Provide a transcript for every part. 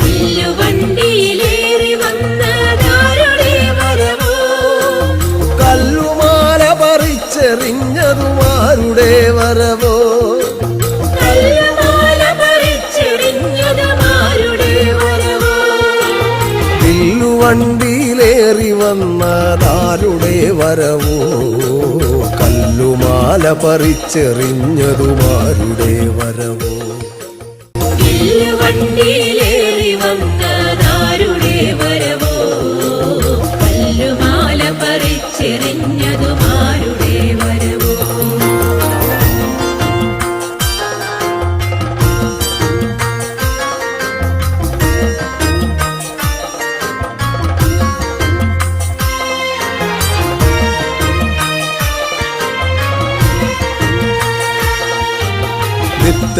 വില്ലുവണ്ടിയിലേറി വന്നതാരുടെ വരവോ? കല്ലുമാല പറിച്ചെറിഞ്ഞതുമാരുടെ വരവോ? വണ്ടിയിലേറി വന്നതാരുടെ വരവോ കല്ലുമാല പറിച്ചെറിഞ്ഞതുമാരുടെ വരവോ? വില്ലുവണ്ടിയിലേറി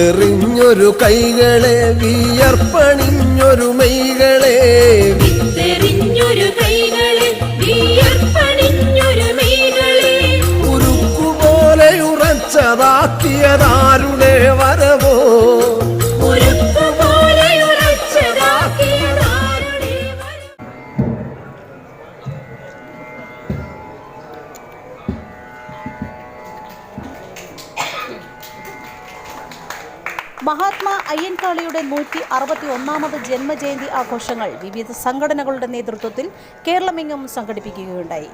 വിത്തെറിഞ്ഞൊരു കൈകളെ വിയർപ്പണിഞ്ഞൊരു മൈകളെ വിത്തെറിഞ്ഞൊരു കൈകളെ മഹാത്മാ അയ്യൻകാളിയുടെ നൂറ്റി അറുപത്തി ഒന്നാമത് ജന്മജയന്തി ആഘോഷങ്ങൾ വിവിധ സംഘടനകളുടെ നേതൃത്വത്തിൽ കേരളമെങ്ങും സംഘടിപ്പിക്കുകയുണ്ടായി.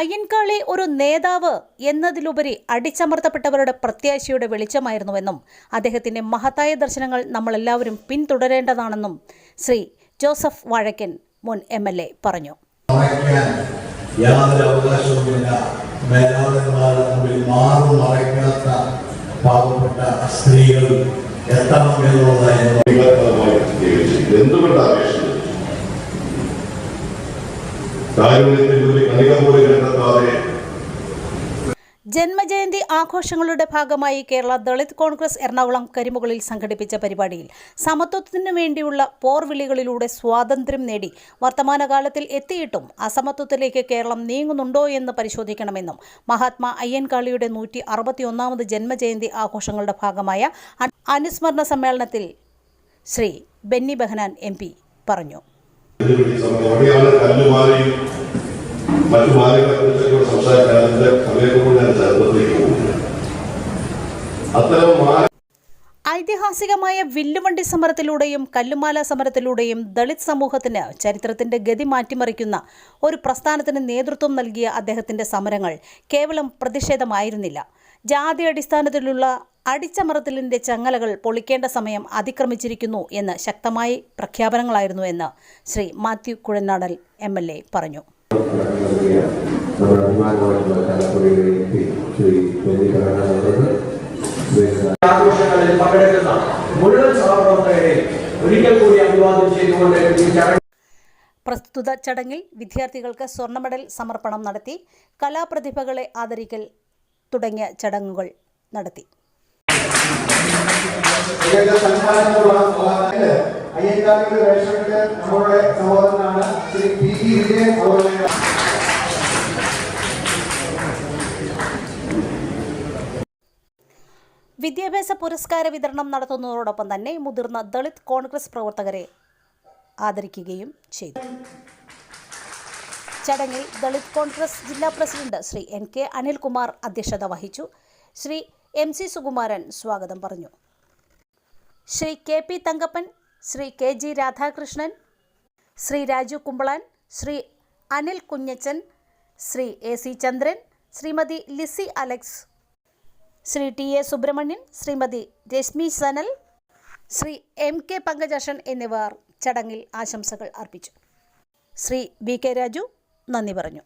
അയ്യൻകാളി ഒരു നേതാവ് എന്നതിലുപരി അടിച്ചമർത്തപ്പെട്ടവരുടെ പ്രത്യാശയുടെ വെളിച്ചമായിരുന്നുവെന്നും അദ്ദേഹത്തിന്റെ മഹത്തായ ദർശനങ്ങൾ നമ്മളെല്ലാവരും പിന്തുടരേണ്ടതാണെന്നും ശ്രീ ജോസഫ് വാഴക്കൻ മുൻ എം എൽ എ പറഞ്ഞു. യാതൊരു അവകാശവുമില്ല. മുമ്പിൽ മാറും മറയ്ക്കാത്ത പാവപ്പെട്ട സ്ത്രീകൾ എത്തണം എന്നുള്ളതായിരുന്നു പോലും കണ്ടെത്താതെ ജന്മജയന്തി ആഘോഷങ്ങളുടെ ഭാഗമായി കേരള ദളിത് കോൺഗ്രസ് എറണാകുളം കരിമുകളിൽ സംഘടിപ്പിച്ച പരിപാടിയിൽ സമത്വത്തിനു വേണ്ടിയുള്ള പോർവിളികളിലൂടെ സ്വാതന്ത്ര്യം നേടി വർത്തമാനകാലത്തിൽ എത്തിയിട്ടും അസമത്വത്തിലേക്ക് കേരളം നീങ്ങുന്നുണ്ടോ എന്ന് പരിശോധിക്കണമെന്നും മഹാത്മാ അയ്യൻകാളിയുടെ നൂറ്റി അറുപത്തിയൊന്നാമത് ജന്മജയന്തി ആഘോഷങ്ങളുടെ ഭാഗമായ അനുസ്മരണ സമ്മേളനത്തിൽ ശ്രീ ബെന്നി ബെഹനാൻ എം പറഞ്ഞു. കല്ലുമാലയും മറ്റു ഐതിഹാസികമായ വില്ലുവണ്ടി സമരത്തിലൂടെയും കല്ലുമാല സമരത്തിലൂടെയും ദളിത് സമൂഹത്തിന് ചരിത്രത്തിന്റെ ഗതി മാറ്റിമറിക്കുന്ന ഒരു പ്രസ്ഥാനത്തിന് നേതൃത്വം നൽകിയ അദ്ദേഹത്തിന്റെ സമരങ്ങൾ കേവലം പ്രതിഷേധമായിരുന്നില്ല. ജാതി അടിസ്ഥാനത്തിലുള്ള അടിച്ചമർത്തലിന്റെ ചങ്ങലകൾ പൊളിക്കേണ്ട സമയം അതിക്രമിച്ചിരിക്കുന്നു എന്ന് ശക്തമായി പ്രഖ്യാപനങ്ങളായിരുന്നു എന്ന് ശ്രീ മാത്യു കുഴനാടൽ എ പറഞ്ഞു. അഭിമാനമായിട്ടുള്ള കലപ്പുറയിലെ എത്തി ശ്രീ ബെന്നി കരുണാകരൻ ആഘോഷങ്ങളിൽ പങ്കെടുക്കുന്ന മുഴുവൻ സഹപ്രവർത്തകരെയും ഒരിക്കൽ കൂടി അഭിവാദ്യം ചെയ്തുകൊണ്ട് ഈ ചടങ്ങ് പ്രസ്തുത ചടങ്ങിൽ വിദ്യാർത്ഥികൾക്ക് സ്വർണ മെഡൽ സമർപ്പണം നടത്തി കലാപ്രതിഭകളെ ആദരിക്കൽ തുടങ്ങിയ ചടങ്ങുകൾ നടത്തി. ഇതിന്റെ വേഷമിട്ട് നമ്മുടെ സഹോദരനാണ്. ശ്രീ പി. വിജയൻ അവരുടെ പുരസ്കാര വിതരണം നടത്തുന്നതോടൊപ്പം തന്നെ മുതിർന്ന ദളിത് കോൺഗ്രസ് പ്രവർത്തകരെ ആദരിക്കുകയും ചെയ്തു. ചടങ്ങിൽ ദളിത് കോൺഗ്രസ് ജില്ലാ president Shri N K Anilkumar അധ്യക്ഷത വഹിച്ചു. ശ്രീ എം സി സുകുമാരൻ സ്വാഗതം പറഞ്ഞു. Shri K P Thankappan Shri K G Radhakrishnan Shri Raju Kumbalan Shri Anil Kunjachan Shri A C Chandran Shrimati Lissy Alex Shri T A Subramanian Shrimati Rashmi Sanal Shri M K Pankajakshan എന്നിവർ ചടങ്ങിൽ ആശംസകൾ അർപ്പിച്ചു. Shri V K Raju നന്ദി പറഞ്ഞു.